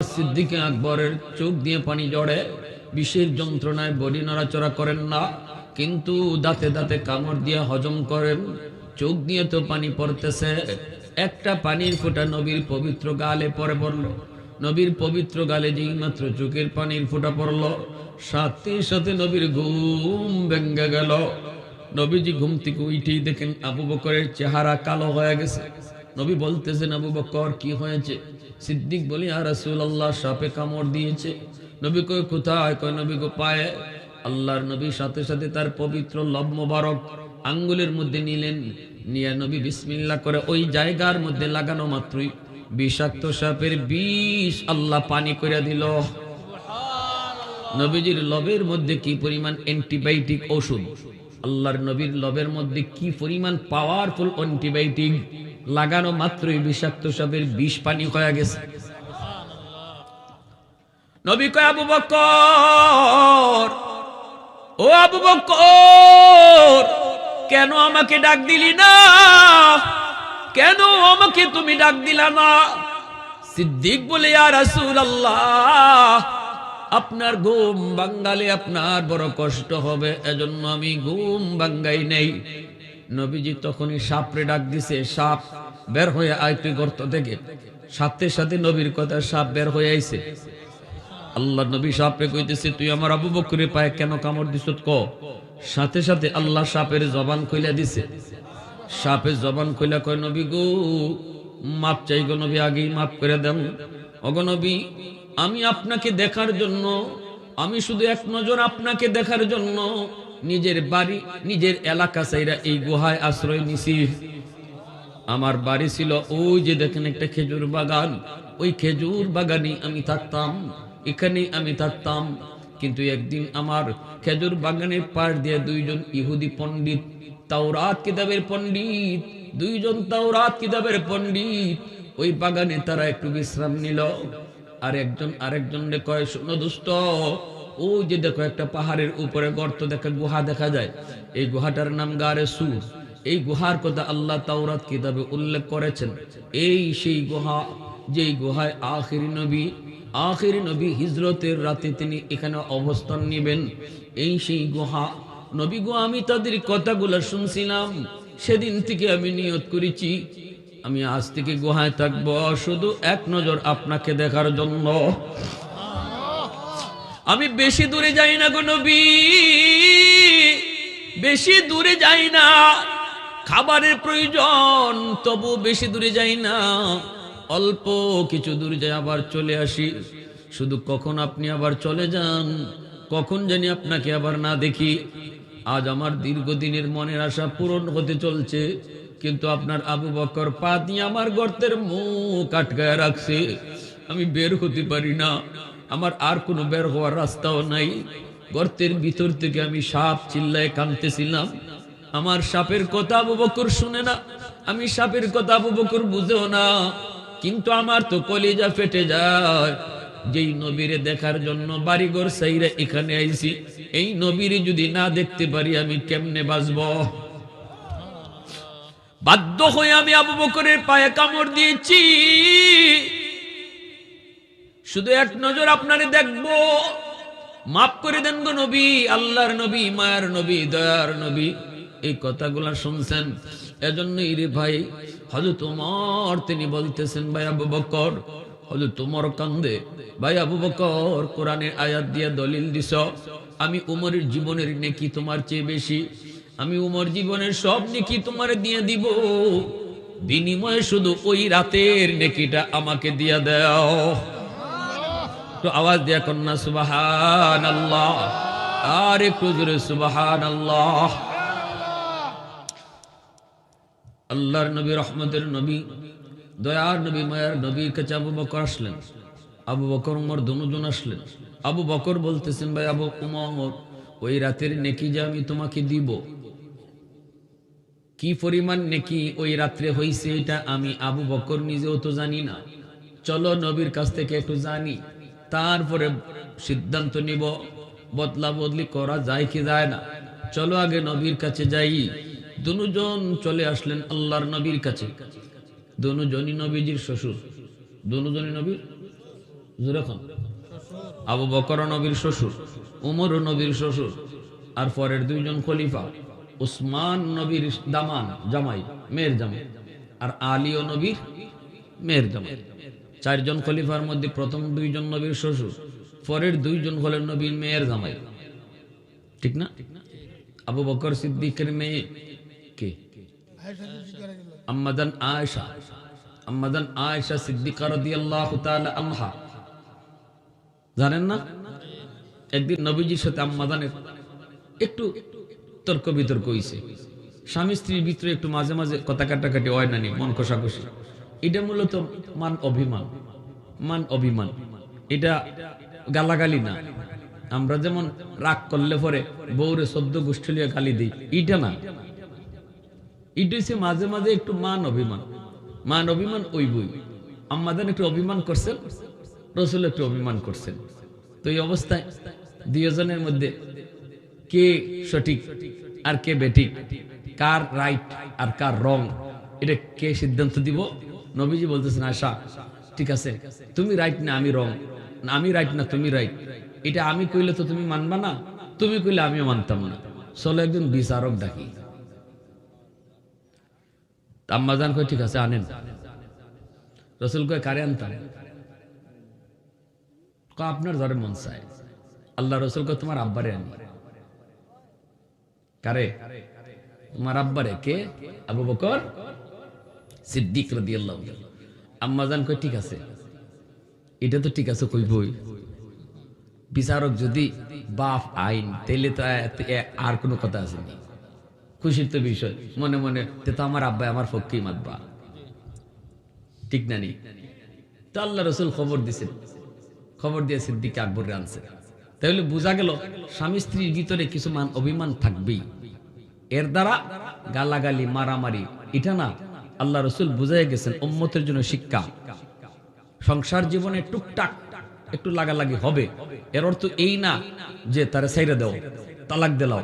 সিদ্দিকে আকবরের চোখ দিয়ে পানি জড়ে, বিষের যন্ত্রণায় বডি নড়াচড়া করেন না, কিন্তু দাঁতে দাঁতে কামড় দিয়ে হজম করেন। চোখ দিয়ে তো পানি পড়তেছে। একটা পানির ফোঁটা নবীর পবিত্র গালে পরে পড়ল। নবীর পবিত্র গালে যেই মাত্র চোখের পানির ফোঁটা পড়ল, সাথে সাথে নবীর ঘুম ভেঙ্গে গেল। নবীজি ঘুম থেকে উঠেই দেখেন আবু বকরের চেহারা কালো হয়ে গেছে। নবী বলতেছেন, আবু বকর, কি হয়েছে? সিদ্দিক বলি আর রাসূলুল্লাহ, সাপে কামড় দিয়েছে। নবী কই কোথায়? কয়, নবী গো পায়ে। আল্লাহর নবী সাথে সাথে তার পবিত্র লব মোবারক আঙ্গুলের মধ্যে নিলেন। নিয়ে নবী বিসমিল্লাহ করে ওই জায়গার মধ্যে লাগানো মাত্রই বিষাক্ত সাপের বিষ আল্লাহ পানি করে দিল। নবীজির লবের মধ্যে কি পরিমাণ অ্যান্টিবায়োটিক ওষুধ আল্লাহর নবীর লবের মধ্যে কি পরিমাণ পাওয়ারফুল অ্যান্টিবায়োটিক? লাগানো মাত্রই বিষাক্ত সাপের বিষ পানি হয়ে গেছে। নবী কয়, আবু বকর ও আবু বকর কেন আমাকে ডাক দিলি না? কেন আমাকে তুমি ডাক দিলা না? সিদ্দিক বলে আর রাসূল আল্লাহ আপনার ঘুম বাঙ্গালে আপনার বড় কষ্ট হবে। এজন্য আমি ঘুম বাঙ্গাই নেই। নবীজি তখনই সাপরে ডাক দিছে, সাপ, বের হয়ে তুই গর্ত থেকে। সাথে সাথে নবীর কথা সাপ বের হয়ে আইছে। আল্লাহ নবী সাপে কইতেছে, তুই আমার আবু বকরের পায়ে কেন কামড় দিছ ক? সাথে সাথে আল্লাহ সাপের জবান কইলা দিছে। সাপের জবান কইলা কয়, নবী গো, মাপ চাই গো নবী, আগেই মাপ করে দেন। অগো নবী, আমি আপনাকে দেখার জন্য, আমি শুধু এক নজর আপনাকে দেখার জন্য নিজের বাড়ি, নিজের এলাকা চাইরা এই গুহায় আশ্রয় নিছি। আমার বাড়ি ছিল ওই যে দেখেন একটা খেজুর বাগান। ওই খেজুর বাগানে আমি থাকতাম এখানেই আমি থাকতাম। কিন্তু একদিন আমার খেজুর বাগানের পাশ দিয়ে দুইজন ইহুদি পণ্ডিত, তাওরাত কিতাবের পণ্ডিত, দুইজন তাওরাত কিতাবের পণ্ডিত, ওই বাগানে তারা একটু বিশ্রাম নিল। আর একজন আরেকজন কয়, শোনো দুষ্ট ওই যে দেখো একটা পাহাড়ের উপরে গর্ত দেখা গুহা দেখা যায়, এই গুহাটার নাম গারে সুর। এই গুহার কথা আল্লাহ তাওরাত কিতাবে উল্লেখ করেছেন। এই সেই গুহা, যেই গুহায় আখিরি নবী আখিরি নবী হিজরতের রাতে তিনি এখানে অবস্থান নেবেন। এই সেই গুহা, নবী গো, আমি তাদের কথাগুলো শুনছিলাম। সেদিন থেকে আমি নিয়ত করেছি, আমি আজ থেকে গুহায় থাকব। শুধু এক নজর আপনাকে দেখার জন্য। আমি বেশি দূরে যাই না গো নবী। বেশি দূরে যাই না। খাবারের প্রয়োজন তবু বেশি দূরে যাই না। অল্প কিছু দূর যাই, আবার চলে আসি। শুধু কখন আপনি আবার চলে যান, কখন জানি আপনাকে আবার না দেখি। আজ আমার দীর্ঘদিনের মনের আশা পূরণ হতে চলছে, কিন্তু আপনার আবু বকর পা দিয়ে আমার গর্তের মুখ আটকায় রাখছে। আমি বের হতে পারি না। আমার আর কোনো বের হওয়ার রাস্তাও নাই। গর্তের ভিতর থেকে আমি সাপ চিল্লায় কাঁদতেছিলাম। আমার সাপের কথা আবু বকর শুনে না। আমি সাপের কথা আবু বকর বুঝেও না। কিন্তু আমার তো কলিজা ফেটে যায়। যেই নবীরে দেখার জন্য বাড়িঘর সাইরা এখানে আইছি, এই নবীরে যদি না দেখতে পারি আমি কেমনে বাঁচব? বাধ্য হয়ে আমি আবু বকরের পায়ে কামড় দিয়েছি। শুধু এক নজর আপনারে দেখব। মাফ করে দেন গো নবী, আল্লাহর নবী, মায়ার নবী, দয়ার নবী। এই কথাগুলা শুনছেন, এজন্যই রে ভাই হজরত তোমার তিনি বলতেছেন, ভাই আবু বকর হজরত তোমার কান্দে, ভাই আবু বকর, কোরআনের আয়াত দিয়ে দলিল দিস আমি উমরের জীবনের নেকি তোমার চেয়ে বেশি, আমি উমর জীবনের সব নেকি তোমার দিয়ে দিব। বিনিময়ে শুধু ওই রাতের নেকিটা আমাকে দিয়ে দাও। একটু আওয়াজ দিয়া কন্যা সুবাহান আল্লাহ আর একটু জোরে সুবাহান আল্লাহ আল্লাহর নবী, রহমতের নবী, দয়ার নবী, মায়ার নবীর কাছে আবু বকর আসলেন। আবু বকর, উমর দুজন আসলেন। আবু বকর বলতেছেন, ভাই আবু উমর, ওই রাতের নেকি যে আমি তোমাকে দিব, কি পরিমাণ নেকি ওই রাত্রে হইছে এটা আমি আবু বকর নিজেও তো জানি না। চলো নবীর কাছ থেকে একটু জানি। তারপরে সিদ্ধান্ত নিব, বদলা বদলি করা যায় কি যায় না। চলো আগে নবীর কাছে যাই। দুজন চলে আসলেন আল্লাহর নবীর কাছে। দুজনই নবীজির শ্বশুর। দুজনই নবীর জোরে খান আবু বকর নবীর শ্বশুর উমর নবীর শ্বশুর, আর পরের দুইজন খলিফা, উসমান নবীর দামান, জামাই, মেয়ের জামাই, আর আলী ও নবীর মেয়ের জামাই। চারজন খলিফার মধ্যে প্রথম দুইজন নবীর শ্বশুর পরের দুইজন হলেন নবীর মেয়ের জামাই। ঠিক না? আবু বকর সিদ্দিকের মেয়ে কে? আম্মাদান আয়েশা। আম্মাদান আয়েশা সিদ্দিকা রাদিয়াল্লাহু তাআলা আনহা। জানেন না? একদিন নবীজির সাথে আম্মাদানের একটু তর্ক বিতর্ক হইছে। স্বামী স্ত্রীর ভিতরে একটু মাঝে মাঝে কথা কাটাকাটি হয় না নি, মন কষাকষি। এটা মূলত মান অভিমান। মান অভিমান। এটা গালাগালি না। আমরা যেমন রাগ করলে পরে বউরে সদ্য গোষ্ঠীয় গালি দিই, এটা না। এটা হচ্ছে মাঝে মাঝে একটু মান অভিমান। মান অভিমান ওই বই। আমাদের একটু অভিমান করছেন, রসুল একটু অভিমান করছেন। তো এই অবস্থায় দুজনের মধ্যে কে সঠিক আর কে বেঠিক, কার রাইট আর কার রং, এটা কে সিদ্ধান্ত দিব? নবীজি বলতেছেন আশা ঠিক আছে, তুমি রাইট না, আমি রং না, আমি রাইট না, তুমি রাইট এটা আমি কইলে তো তুমি মানবা না, তুমি কইলে আমিও মানতাম না। চলো একজন বিচারক ডাকি। আম্মাজান কই ঠিক আছে, আনেন। রসুল কয়, কারে আনতাম? আপনার ধরে মন চায়। আল্লাহ রসুল কয়, তোমার আব্বারে আনি। কারে? তোমার আব্বারে, কে? আবু বকর? সিদ্দিক রদি আল্লাহ আম্মাজান কই ঠিক আছে। এটা তো ঠিক আছে, কইবই। বিচারক যদি বাপ আইন, তাইলে তো আর কোনো কথা আসেনি খুশির তো বিষয়। মনে মনে, তে তো আমার আব্বাই আমার পক্ষেই মাতবা। ঠিক না নি? তো আল্লাহ রসুল খবর দিছেন। খবর দিয়ে সিদ্দিকে আকবরে আনছে। তাহলে বোঝা গেল, স্বামী স্ত্রীর ভিতরে কিছু মান, অভিমান থাকবেই। এর দ্বারা গালাগালি, মারামারি, এটা না আল্লাহ রসুল বুঝাই গেছেন, উম্মতের জন্য শিক্ষা। সংসার জীবনে টুকটাক একটু লাগালাগি হবে। এর অর্থ এই না যে তারা সাইরে দাও, তালাক দিলাও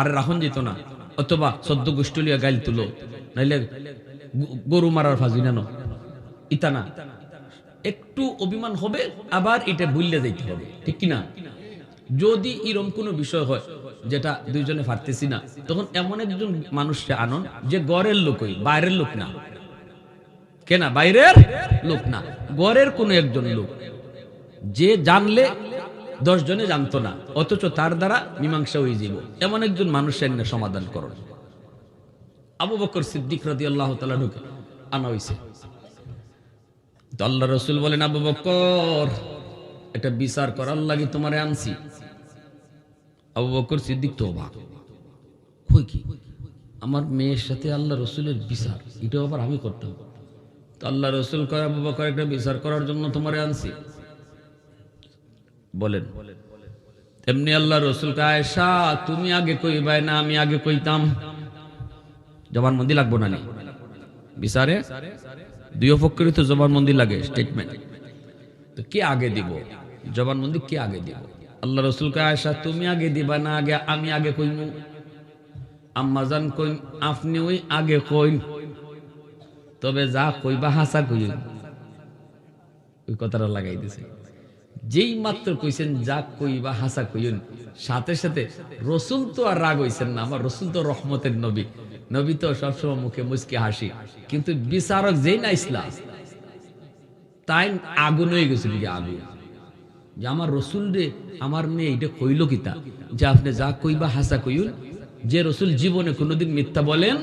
আর রাহন যেত না, অথবা সদ্য গোষ্ঠলিয়া গাইল তুলো, নাইলে গরু মারার ফাজি নেন। ইতা না। একটু অভিমান হবে, আবার এটা ভুললে যাইতে হবে। ঠিক কি না যদি এরকম কোনো বিষয় হয় যেটা দুইজনে পারতেছি না। তখন এমন একজন মানুষকে আনন যে গড়ের লোকই, বাইরের লোক না। কেনা বাইরের লোক না। গড়ের কোনো একজন লোক। যে জানলে দশ জনে জানতো না, অথচ তার দ্বারা মীমাংসা হয়ে যাব এমন একজন মানুষের নিয়ে সমাধান করুন। আবু বকর সিদ্দিক রাদি আল্লাহ তালা ঢুকে আনা হয়েছে তো আল্লাহ রসুল বলেন, আবু বকর এটা বিচার করার লাগে তোমারে আনছি। আবু বকর সিদ্দিক তো অবাক কই কি? আমার মেয়ের সাথে আল্লাহ রসুলের বিচার, এটাও আবার আমি করতাম। তো আল্লাহ রসুল কয়, আবু বকর, একটা বিচার করার জন্য তোমারে আনছি। বলেন। তেমনি আল্লাহ রসুল আয়সা তুমি আগে কইবাই না, আমি আগে কইতাম। জবানবন্দি লাগবো না নি? বিচারে? দুই পক্ষেরই তো জবানবন্দি লাগে স্টেটমেন্ট তো কে আগে দিব? জবানবন্দি কে আগে দিব? আল্লাহ রসুল আয়সা, তুমি আগে দিবা না আগে, আমি আগে কইমু। আম্মাজান কইন আপনি ওই আগে কইন। তবে যা কইবা হাসা কইন ওই কথাটা লাগাই দিছে। যেই মাত্র কইছেন, যা কইবা হাসা কইন সাথে সাথে রসুল তো আর রাগ হইছেন না। আমার রসুল তো রহমতের নবী। নবী তো সবসময় মুখে মুচকি হাসি। কিন্তু বিচারক যেই না ইসলাম, তাই আগুন হয়ে গেছিল আগুন? যে আমার রসুল রে আমার মেয়ে, এটা কইল কিতা যে আপনি যা কইবা হাসা কইন যে রসুল জীবনে কোনোদিন মিথ্যা বলেন,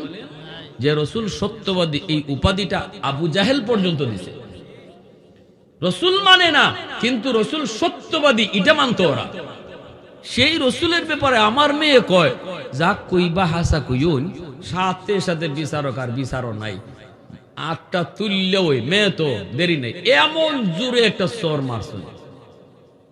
যে রসুল সত্যবাদী এই উপাধিটা আবু জাহেল পর্যন্ত দিছে। রসুল মানে না, কিন্তু রসুল সত্যবাদী, এটা মানত ওরা। সেই রসুলের ব্যাপারে আমার মেয়ে কয়, যা কইবা হাসা কইন সাথে সাথে বিচারক আর বিচারও নাই। আটটা তুললে ওই মেয়ে তো দেরি নেই। এমন জোরে একটা সর মারছিল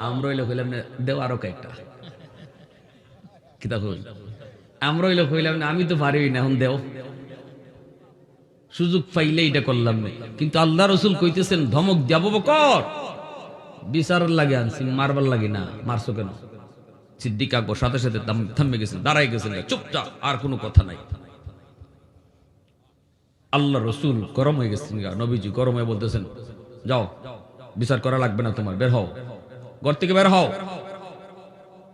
আমরা হইলে কইলাম না, দেও আরও কয়েকটা। কিতা কই? আমরা হইলে না, আমি তো পারি না, এখন দেও। সুযোগ পাইলে এটা করলাম না। কিন্তু আল্লাহ রসুল কইতেছেন, ধমক দেব বকর বিচার লাগে আনছি, মারবার লাগে না, মারছো কেন? সিদ্দিক আকবর সাথে সাথে থাম- গেছেন দাঁড়াই গেছেন চুপচাপ, আর কোনো কথা নাই। আল্লাহ রসুল গরম হয়ে গেছেন নবীজি গরম হয়ে বলতেছেন, যাও, বিচার করা লাগবে না তোমার, বের হও। ঘর থেকে বের হও।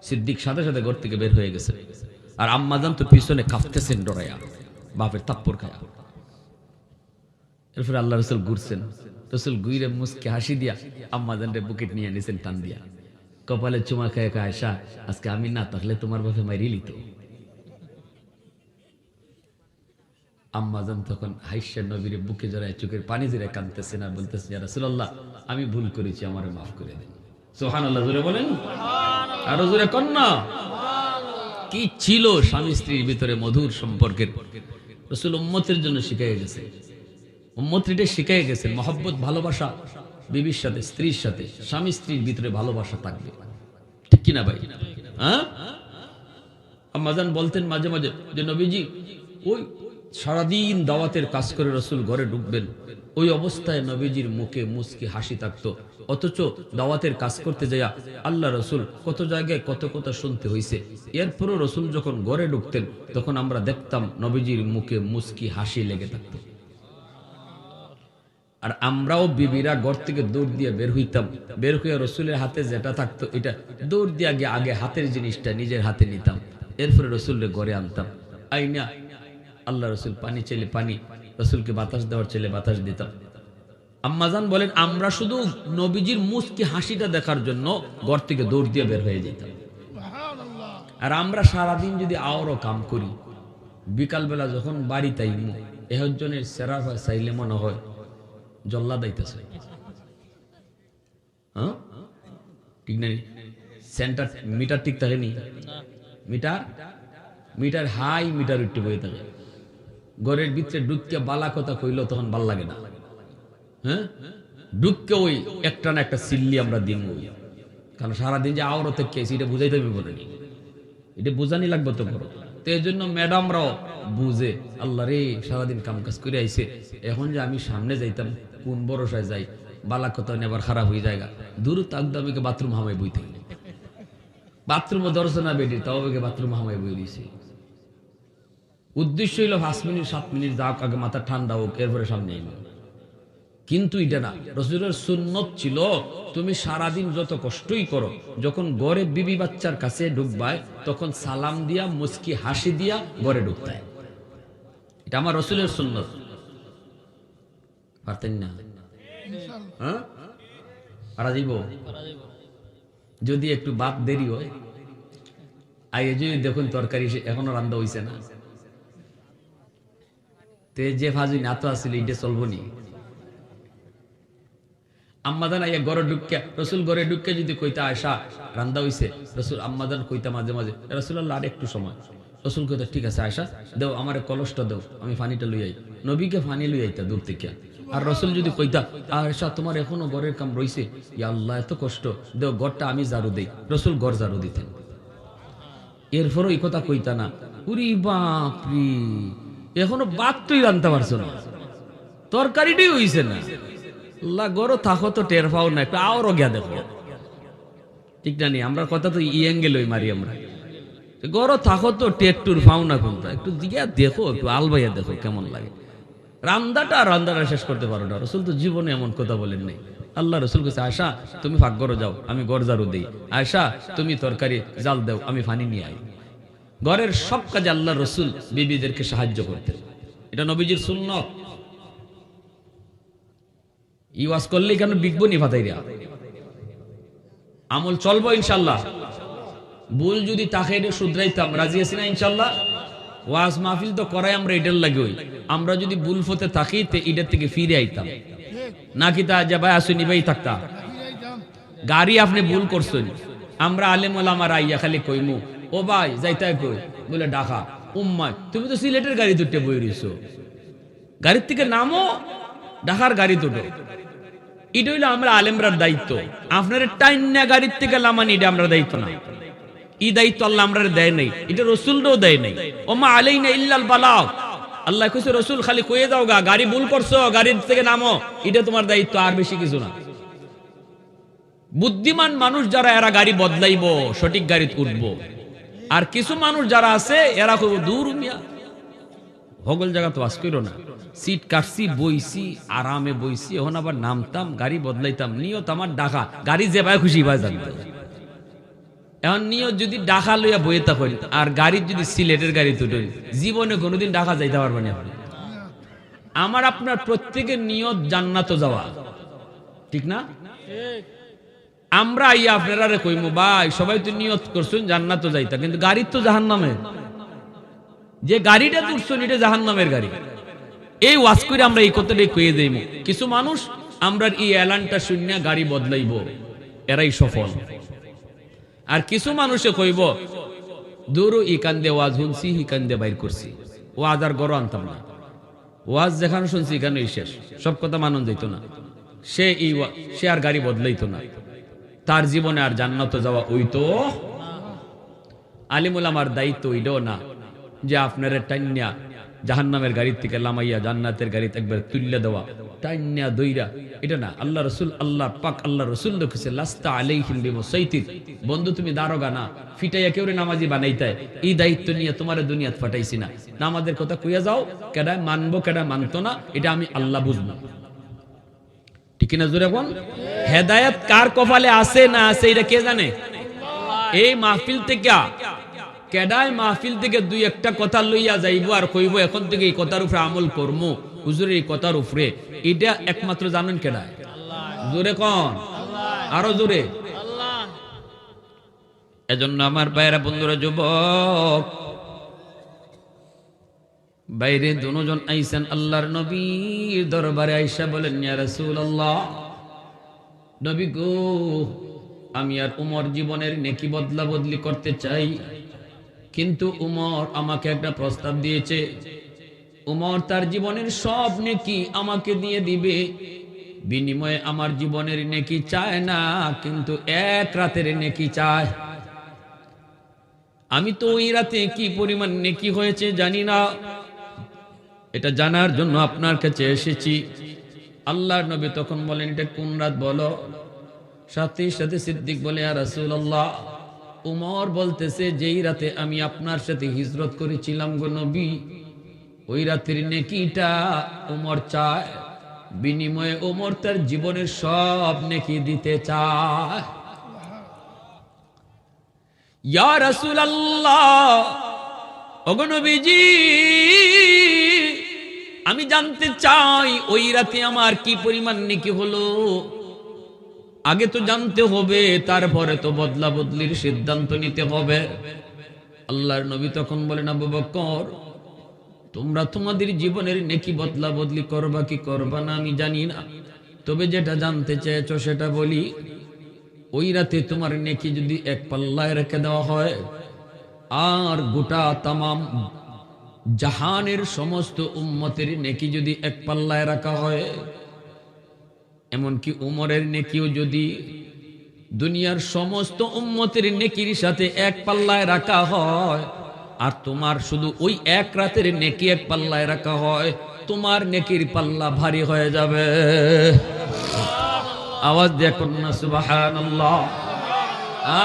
সিদ্দিক সাথে সাথে ঘর থেকে বের হয়ে গেছে। আর আম্মাজান তো পিছনে কাঁপতেছেন ডরাইয়া। বাপের তাপ্পর খায়া এরপরে আল্লাহ রসুল ঘুরছেন। রসুল গুইরে মুসকে হাসি দিয়া আম্মাজানরে বুকেট নিয়ে নিছেন টান দিয়া। কপালে চুমা খায় আয়সা আজকে আমি না থাকলে তোমার বাপে মাইরি লিত আম্মাজান তখন হাইসা নবীরে বুকে জড়ায় চোখের পানি জড়ায় কাঁদতেছেন আর বলতেছেন রাসূলুল্লাহ, আমি ভুল করেছি, আমারে মাফ করে দিন। সুবহানাল্লাহ, জোরে বলেন। আরও জোরে কন্যা কি ছিল স্বামী স্ত্রীর ভিতরে মধুর সম্পর্কের? রসুল উম্মতের জন্য শিখাই গেছে। উম্মত্রীটা শিখাই গেছেন মহব্বত, ভালোবাসা, বিবির সাথে, স্ত্রীর সাথে, স্বামী স্ত্রীর ভিতরে ভালোবাসা থাকবে। ঠিক কিনা ভাই? হ্যাঁ? আম্মাজান বলতেন মাঝে মাঝে যে, নবীজি, ওই সারাদিন দাওয়াতের কাজ করে রসুল ঘরে ঢুকবেন। ওই অবস্থায় নবীজির মুখে মুসকি হাসি থাকতো। অথচ দাওয়াতের কাজ করতে যাইয়া আল্লাহ রসুল কত জায়গায় কত কথা শুনতে হইছে। এরপরও রসুল যখন ঘরে ঢুকতেন, তখন আমরা দেখতাম নবীজির মুখে মুসকি হাসি লেগে থাকতো। আর আমরাও বিবিরা ঘর থেকে দৌড় দিয়ে বের হইতাম। বের হইয়া রসুলের হাতে যেটা থাকতো, এটা দৌড় দিয়ে আগে আগে হাতের জিনিসটা নিজের হাতে নিতাম। এরপরে রসুলের ঘরে আনতাম। আইনা আল্লাহ রসুল পানি চাইলে পানি রসুলকে বাতাস দেওয়ার ছেলে বাতাস দিতাম। আম্মাজান বলেন আমরা শুধু নবীজির মুসকি হাসিটা দেখার জন্য ঘর থেকে দৌড় দিয়ে বের হয়ে যেতাম। আর আমরা সারাদিন যদি আওরও কাম করি বিকালবেলা যখন বাড়ি তাইমু এহজনের সেরা হয় চাইলে মনে হয় জল্লা দাইতেছে হ্যাঁ? ঠিক না সেন্টার মিটার ঠিক থাকে নি? মিটার? মিটার হাই মিটার উঠতে বয়ে থাকে। ঘরের ভিতরে ডুবকে বালা কথা কইলো, তখন ভালো লাগে না। হ্যাঁ? ডুবকে ওই একটা না একটা সিল্লি আমরা দিন ওই। কারণ সারাদিন যে আওরতে কেছি এটা বুঝাইতে হবে বলেনি এটা বুঝানি লাগবে তো বড়। তো এই জন্য ম্যাডামরাও বুঝে, আল্লাহ রে, সারাদিন কাম কাজ করে আইছে। এখন যে আমি সামনে যাইতাম, কোন বরসায় যাই, বালা কথা নেবার খারাপ হয়ে যায় দূর তাকদামিকে বাথরুম হামাই বইতে বাথরুমও দর্শনা বেডি তাও বাথরুম হামাই বই দিছে। উদ্দেশ্য হইল পাঁচ মিনিট, সাত মিনিট যাক আগে মাথা ঠান্ডা হোক, এরপরে সামনে এলো। কিন্তু এটা না, রসুলের সুন্নত ছিল, তুমি সারাদিন যত কষ্টই করো, যখন গড়ে বিবি বাচ্চার কাছে ঢুকবায়, তখন সালাম দিয়া মুস্কি হাসি দিয়া গড়ে ঢুকতায়। এটা আমার রসুলের সুন্নত। পারতেন না? হ্যাঁ? পারা যাইব? যদি একটু বাপ দেরি হয়, আগে যদি দেখুন তরকারি এখনও রান্না হইছে না। তে যে ফাজুই না তো আসলে এটা চলবো নি। আম্মাদান আইয়া গড়ে রসুল গড়ে যদি কইতা আয়সা রান্দা হইছে, রসুল আম্মাদান মাঝে মাঝে রসুল আল্লাহ আর একটু সময়। রসুল ঠিক আছে আয়সা দেও, আমার কলসটা দেও, আমি পানিটা লই আই। নবীকে পানি লই আইতা দূর থেকে। আর রসুল যদি কইতা তোমার এখনও ঘরের কাম রইছে? ইয়া আল্লাহ, এত কষ্ট। দেও, ঘরটা আমি জারু দেই। রসুল ঘর জারু দিতেন। এরপরও এই কথা কইতা না। উরি বাপরি! এখনও বাদ তুই রানতে পারছ না। তরকারিটাই হইছে না। আল্লাহ গরো থাকো তো টের পাও না, একটু আওরও গিয়া দেখো। ঠিক না নি? আমরা কথা তো ইয়েঙ্গে লই মারি আমরা। গরো থাকো তো টের টুর পাও না কোনটা একটু গিয়া দেখো, একটু আলবাইয়া দেখো কেমন লাগে। রান্দাটা রান্দাটা শেষ করতে পারো না। রসুল তো জীবনে এমন কথা বলেন নাই। আল্লাহ রসুল কাছে আয়সা তুমি ফাঁক গরো যাও, আমি গরজারু দিই। আয়সা তুমি তরকারি, জাল দাও, আমি ফানি নিয়ে আই। ঘরের সব কাজে আল্লাহ রসুল বিবিদেরকে সাহায্য করতেন। এটা নবীজির সুন্নত। ইওয়াজ করলে কেন বিকবো নি ফাতাইরা? আমল চলবো ইনশাল্লাহ। ভুল যদি তাকে শুধরাইতাম, রাজি আছি না ইনশাল্লাহ? ওয়াজ মাহফিল তো করাই আমরা এটার লাগে ওই। আমরা যদি ভুল ফতে থাকি, তে এটার থেকে ফিরে আইতাম। নাকি তা যা ভাই আসুনি, ভাই থাকতাম গাড়ি আপনি ভুল করছেন। আমরা আলেম আমার আইয়া খালি কইমু ও ভাই যাইতাই কই, বলে ডাকা। উম্মাই, তুমি তো সিলেটের গাড়ি দুটে বই রইছো। গাড়ির থেকে নামো ঢাকার গাড়ি দুটো এটা হইল আমরা আলেমরার দায়িত্ব। গাড়ির থেকে এটা আমরা দায়িত্ব না। দায়িত্ব আল্লাহ আমরা দেয় নাই, এটা রসুলরাও দেয় নাই। ওমা আলাই না ইল্লাল আল্লাহ কইছে, রসুল, খালি কয়ে দাও গা, গাড়ি ভুল করছ, গাড়ির থেকে নামো, এটা তোমার দায়িত্ব, আর বেশি কিছু না। বুদ্ধিমান মানুষ যারা, এরা গাড়ি বদলাইব, সঠিক গাড়িতে উঠব। আর কিছু মানুষ যারা আছে, এরা খুব দূর মিয়া। হগল জায়গা তো বাস করো না। সিট কাটছি, বইছি, আরামে বইছি, এখন আবার নামতাম, গাড়ি বদলাইতাম। নিয়ত আমার ডাকা। গাড়ি যে পায় খুশি পায় জানতো এখন নিয়ত যদি ডাকা লইয়া বইয়ে থাকেন আর গাড়ির যদি সিলেটের গাড়ি তুলেন জীবনে কোনোদিন ডাকা যাইতে পারবেন না আমার আপনার প্রত্যেকের নিয়ত জান্নাত যাওয়া। ঠিক না? আমরা আইয়া আপনারা রে কইমু, ভাই, সবাই তো নিয়ত করছেন জান্নাত তো যাইতা। কিন্তু গাড়ির তো জাহান্নামে যে গাড়িটা তুলছেন, এটা জাহান্নামের গাড়ি। এই ওয়াজ করে আমরা এই কথাটাই কয়ে দেইম। কিছু মানুষ আমরা এই এলানটা শূন্য গাড়ি বদলাইব। এরাই সফল। আর কিছু মানুষে কইব দূরও ই কান্দে ওয়াজ শুনছি হি কান্দে বাইর করছি। ওয়াজ আর গড় আনতাম না। ওয়াজ যেখানে শুনছি এখানে শেষ। সব কথা মানন যাইত না। সে ওয়া- সে আর গাড়ি বদলাইতো না। তার জীবনে আর জান্নাত যাওয়া ওইতো আলিমুল আমার দায়িত্ব ওইটাও না যে আপনার টাইনিয়া জাহান্নামের গাড়ির থেকে লামাইয়া জান্নাতের গাড়িতে একবার তুল্লে দেওয়া। টাইনিয়া দইরা। এটা না, আল্লাহ রসুল, আল্লাহ পাক, আল্লাহ রসুল দেখেছে, লাস্তা আলাইহিম বিমুসাইতির বন্ধু, তুমি দারোগা না, ফিটাইয়া কেউ নামাজি বানাইতায়? এই দায়িত্ব নিয়ে তোমার দুনিয়াত ফাটাইছি না। নামাজের কথা কইয়া যাও কেডায় মানবো কেডায় মানতো না, এটা আমি আল্লাহ বুঝব। ঠিক না জোরে বল? হেদায়েত কার কপালে আছে না আছে এটা কে জানে? এই মাহফিল থেকে কেডায় মাহফিল থেকে দুই একটা কথা লইয়া যাইব আর কইব এখন থেকে এই কথার উপরে আমল করমু। হুজুরের এই কথার উপরে এটা একমাত্র জানেন কেডায়। জোরে কন? আরও জোরে। এজন্য আমার বাইরা বন্ধুরা যুবক বাইরে দুজন আইসেন আল্লাহর নবীর দরবারে আইসা বলেন রাসূলুল্লাহ, নবী গো, আমি আর উমর জীবনের নেকি বদলা বদলি করতে চাই। কিন্তু উমর আমাকে একটা প্রস্তাব দিয়েছে, উমর তার জীবনের সব নেকি আমাকে দিয়ে দিবে। বিনিময়ে আমার জীবনের নেকি চায় না, কিন্তু এক রাতের নেকি চায়। আমি তো ওই রাতে কি পরিমাণ নেকি হয়েছে জানি না। এটা জানার জন্য আপনার কাছে এসেছি। আল্লাহর নবী তখন বলেন, এটা কোন রাত বলো? সাথে সাথে সিদ্দিক বলে আর রাসূলুল্লাহ, উমর বলতেছে, যেই রাতে আমি আপনার সাথে হিজরত করেছিলাম গো নবী, ওই রাতের নেকিটা উমর চায়। বিনিময়ে ওমর তার জীবনের সব নেকি দিতে চায়। ইয়া রাসূলুল্লাহ, ওগো নবীজি আমি জানতে চাই, ওই রাতে আমার কি পরিমাণ নেকি হলো? আগে তো জানতে হবে, তারপরে তো বদলা বদলির সিদ্ধান্ত নিতে হবে। আল্লাহর নবী তখন বলেন, আবু বকর, তোমরা তোমাদের জীবনের নেকি বদলা বদলি করবা কি করবা না, আমি জানি না। তবে যেটা জানতে চেয়েছো সেটা বলি, ওই রাতে তোমার নেকি যদি এক পাল্লায় রেখে দেওয়া হয়, আর গোটা তামাম জাহানের সমস্ত উম্মতের নেকি যদি এক পাল্লায় রাখা হয়, এমনকি উমরের নেকিও যদি দুনিয়ার সমস্ত উম্মতের নেকির সাথে এক পাল্লায় রাখা হয়, আর তোমার শুধু ওই এক রাতের নেকি এক পাল্লায় রাখা হয়, তোমার নেকির পাল্লা ভারী হয়ে যাবে। আওয়াজ দেখুন না সুবাহান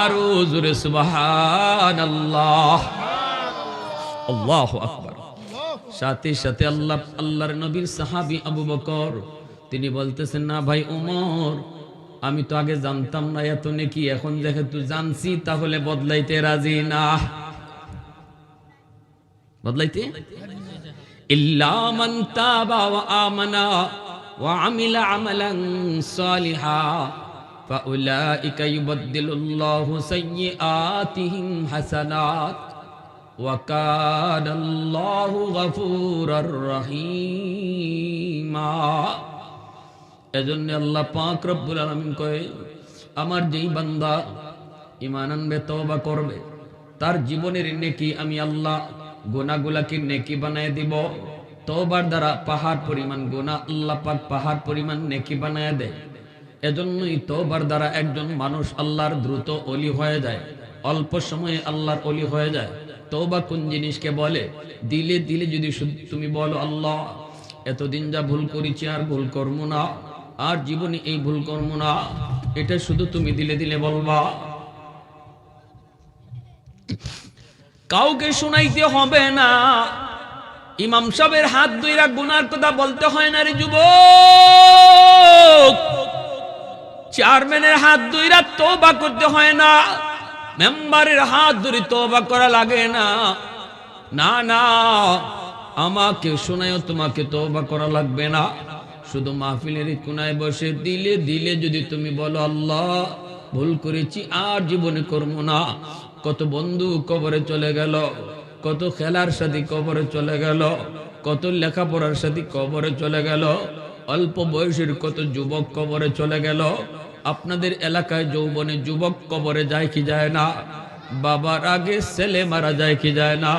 আরও জোরে সুবাহান আল্লাহ আল্লাহ আকবর। সাথে সাথে আল্লাহ, আল্লাহর নবীর সাহাবি আবু বকর, তিনি বলতেছেন, না ভাই উমর আমি তো আগে জানতাম না, এত নাকি, এখন যেহেতু জানছি, তাহলে বদলাইতে রাজি না। বদলাইতে? ইল্লা আমানা আমিলা সালিহা وكان الله غفورا رحيما এজন্য আল্লাহ পাক রব্বুল আলামিন কয় আমার যেই বান্দা ঈমান আনবে তওবা করবে তার জীবনের নেকি আমি আল্লাহ গুনাহগুলাকে নেকি বানায় দিব তওবার দ্বারা পাহাড় পরিমাণ গুনাহ আল্লাহ পাক পাহাড় পরিমাণ নেকি বানায় দেয় এজন্যই তোবার দ্বারা একজন মানুষ আল্লাহর দ্রুত অলি হয়ে যায় অল্প সময়ে আল্লাহর অলি হয়ে যায় তোবা কোন জিনিসকে বলে? দিলে দিলে যদি তুমি বলো, আল্লাহ, এতদিন যা ভুল করেছি আর ভুল করব না, আর জীবনে এই ভুল করব না, এটা শুধু তুমি দিলে দিলে বলবা। কাউকে শোনাইতে হবে না। ইমাম সাহেবের হাত দুইরা গুনার কথা বলতে হয় না রে যুবক। চেয়ারম্যানের হাত দুইরা তোবা করতে হয় না। মেম্বারের হাত ধরে তোবা করা লাগে না। না না, আমাকে শোনায়ও তোমাকে তোবা করা লাগবে না। শুধু মাহফিলের কোনায় বসে দিলে দিলে যদি তুমি বলো, আল্লাহ, ভুল করেছি, আর জীবনে করব না। কত বন্ধু কবরে চলে গেল, কত খেলার সাথে কবরে চলে গেল, কত লেখাপড়ার সাথে কবরে চলে গেল, অল্প বয়সের কত যুবক কবরে চলে গেল আপনাদের এলাকায় যৌবনে যুবক কবরে যায় কি যায় না? বাবার আগে ছেলে মারা যায় কি যায় না?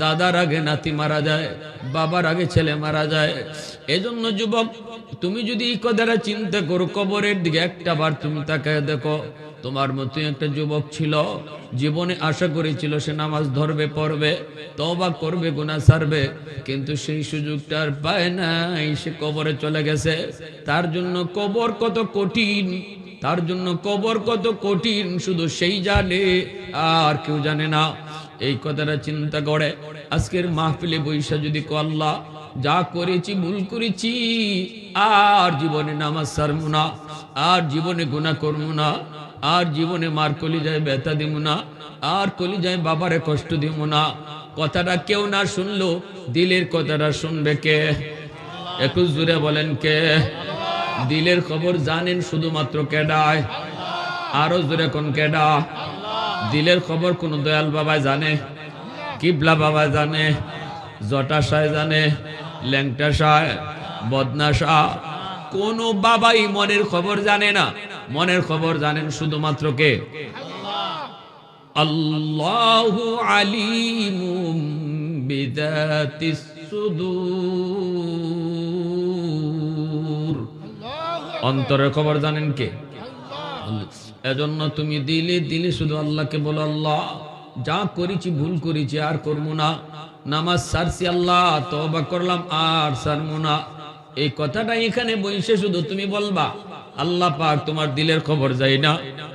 দাদার আগে নাতি মারা যায়, বাবার আগে ছেলে মারা যায়। এজন্য যুবক, তুমি যদি এই কথাটা চিন্তা করো, কবরের দিকে একটা বার তুমি তাকে দেখো, তোমার মতো একটা যুবক ছিল, জীবনে আশা করেছিল সে নামাজ ধরবে, পড়বে তবা করবে গুণা সারবে, কিন্তু সেই সুযোগটা আর পায় নাই, সে কবরে চলে গেছে। তার জন্য কবর কত কঠিন, তার জন্য কবর কত কঠিন, শুধু সেই জানে আর কেউ জানে না। এই কথাটা চিন্তা করে। আজকের মাহফিলে বৈশা যদি কল্লা যা করেছি, ভুল করেছি, আর জীবনে নামাজ সারবো না, আর জীবনে গুণা করব না, আর জীবনে মার কলি যায় ব্যথা দিব না, আর কলি যায় বাবারে কষ্ট দিব না। কথাটা কেউ না শুনলো, দিলের কথাটা শুনবে কে? একটু জুড়ে বলেন কে? দিলের খবর জানেন শুধুমাত্র কেডায়? আরও জোরে কোন কেডা? দিলের খবর কোন দয়াল বাবা জানে? কিবলা বাবা জানে? জটা সায় জানে? ল্যাংটা সায় বদনা শাহ কোন বাবাই মনের খবর জানে না? মনের খবর জানেন শুধুমাত্র কে? আল্লাহ আলিমুম বিদাতিস সুদূর। অন্তরের খবর জানেন কে? এজন্য তুমি দিলে দিলে শুধু আল্লাহকে বলো, আল্লাহ, যা করেছি ভুল করেছি আর করব না। নামাজ সারছি আল্লাহ তবা করলাম আর সারবো না। এই কথাটা এখানে বসে শুধু তুমি বলবা, আল্লাহ পাক তোমার দিলের খবর যাই না।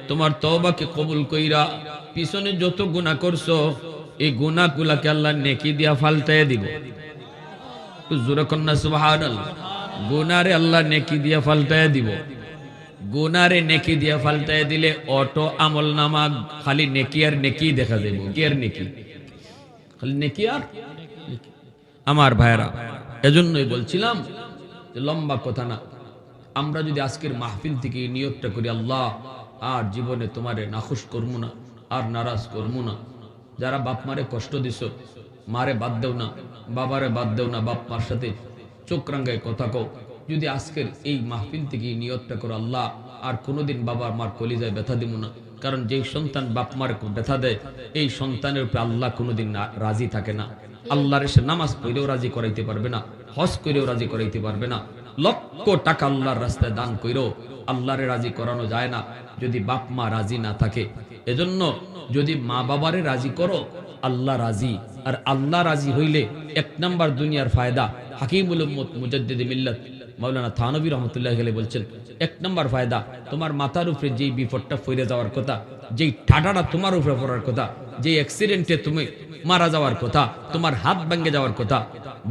তোমার তবাকে কবুল কইরা পিছনে যত গুণা করছ, এই গুণা গুলাকে আল্লাহ নেকি দিয়া ফালতায় দিব। জোরে কন্যা সুবাহান গুনারে আল্লাহ নেকি দিয়া ফালতায় দিব। গুনারে নেকি দিয়া ফালতায় দিলে অটো আমল নামা খালি নেকি আর নেকি দেখা যাবে কি আর নেকি? খালি নেকি আর আমার ভাইরা এজন্যই বলছিলাম লম্বা কথা না। আমরা যদি আজকের মাহফিল থেকে নিয়োগটা করি, আল্লাহ, আর জীবনে তোমারে নাখুশ করব না, আর নারাজ করব না। যারা বাপ মারে কষ্ট দিছ, মারে বাদ দেও না, বাবারে বাদ দেও না, বাপ মার সাথে চোখ রাঙ্গায় কথা কও। যদি আজকের এই মাহফিল থেকে নিয়তটা করো আল্লাহ, আর কোনোদিন বাবার মার কলিজায় ব্যথা দিব না। কারণ যেই সন্তান বাপ মার ব্যথা দেয়, এই সন্তানের উপরে আল্লাহ কোনোদিন রাজি থাকে না। আল্লাহর এসে নামাজ পড়েও রাজি করাইতে পারবে না, হজ করেও রাজি করাইতে পারবে না। লক্ষ টাকা আল্লাহর রাস্তায় দান কইরো, আল্লাহরে রাজি করানো যায় না, যদি বাপ মা রাজি না থাকে। এজন্য যদি মা বাবারে রাজি করো, আল্লাহ রাজি। আর আল্লাহ রাজি হইলে এক নাম্বার দুনিয়ার ফায়দা, হাকিমুল মুজাদ্দিদ মিল্লাত। মাওলানা থানবী রহমতুল্লাহ গেলে বলছেন, এক নম্বর ফায়দা, তোমার মাথার উপরে যেই বিপদটা ফিরে যাওয়ার কথা, যেই ঠাডাটা তোমার উপরে পড়ার কথা যে অ্যাক্সিডেন্টে তুমি মারা যাওয়ার কথা, তোমার হাত ভেঙে যাওয়ার কথা,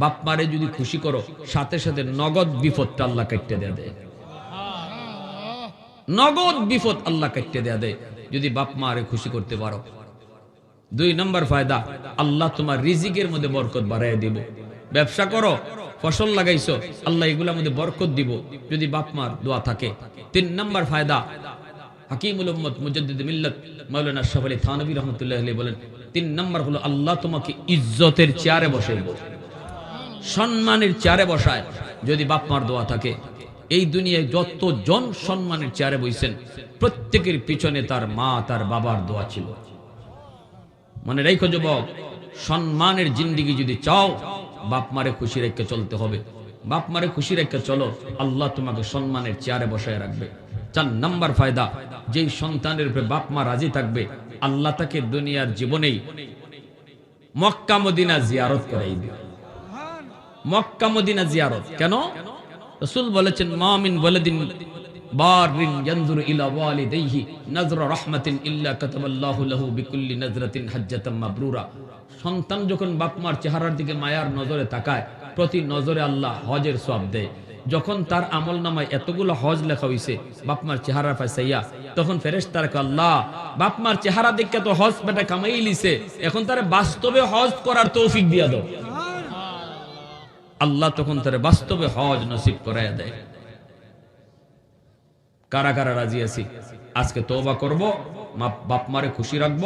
বাপ মারে যদি খুশি করো, সাথে সাথে নগদ বিপদটা আল্লাহ কাটতে দেয়া দেয়। নগদ বিপদ আল্লাহ কাটতে দেয়া দেয়, যদি বাপ মারে খুশি করতে পারো। দুই নম্বর ফায়দা, আল্লাহ তোমার রিজিকের মধ্যে বরকত বাড়াই দিব। ব্যবসা করো ফসল লাগাইছো, আল্লাহ এগুলোর মধ্যে বরকত দিব, যদি বাপ মার দোয়া থাকে। তিন নম্বর ফায়দা চেয়ারে বসায়, যদি দোয়া থাকে। এই দুনিয়ায় যত জন সম্মানের চেয়ারে বইছেন, প্রত্যেকের পিছনে তার মা, তার বাবার দোয়া ছিল। মানে রেখো যুবক, সম্মানের জিন্দিগি যদি চাও বাপ মারে খুশি রেখে চলতে হবে। বাপ মারে খুশি রেখে চলো, আল্লাহ তোমাকে সম্মানের চেয়ারে বসায় রাখবে। চার নাম্বার ফায়দা, যেই সন্তানের উপরে বাপ মা রাজি থাকবে, আল্লাহ তাকে দুনিয়ার জীবনেই মক্কা মদিনা জিয়ারত করাই দিবে। মক্কা মদিনা জিয়ারত, কেন? রসুল বলেছেন মামিন বলেদিন বারিন ইয়ানজুরু ইলা ওয়ালিদাইহি নাজরা রাহমাতিন ইল্লা কাতাবাল্লাহু লাহু বিকুল্লি নাজরাতিন হাজ্জাতাম মাবরুরা। সন্তান যখন বাপমার চেহারার দিকে মায়ার নজরে তাকায় প্রতি নজরে আল্লাহ হজের সওয়াব দেয়। যখন তার আমল নামায় এতগুলো হজ লেখা হইছে বাপমার চেহারা ফাইসাইয়া তখন ফেরেশতার আল্লাহ বাপমার চেহারা দেখে তো হজ বেটা কামাই লিছে এখন তার বাস্তবে হজ করার তৌফিক দিয়া দাও। আল্লাহ তখন তার বাস্তবে হজ নসিব করাইয়া দেয়। কারা কারা রাজি আছি। আজকে তওবা করব বাপ মারে খুশি রাখব,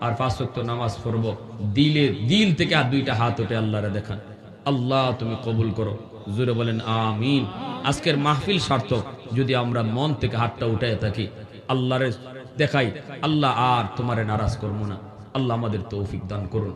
আর পাঁচ নামাজ পড়ব। দিলে, দিল থেকে আর দুইটা হাত উঠে আল্লাহরে দেখান। আল্লাহ তুমি কবুল করো। জুড়ে বলেন, আমিন। আজকের মাহফিল সার্থক, যদি আমরা মন থেকে হাতটা উঠে থাকি। আল্লাহরে দেখাই, আল্লাহ আর তোমারে নারাজ করব না। আল্লাহ আমাদের তৌফিক দান করুন।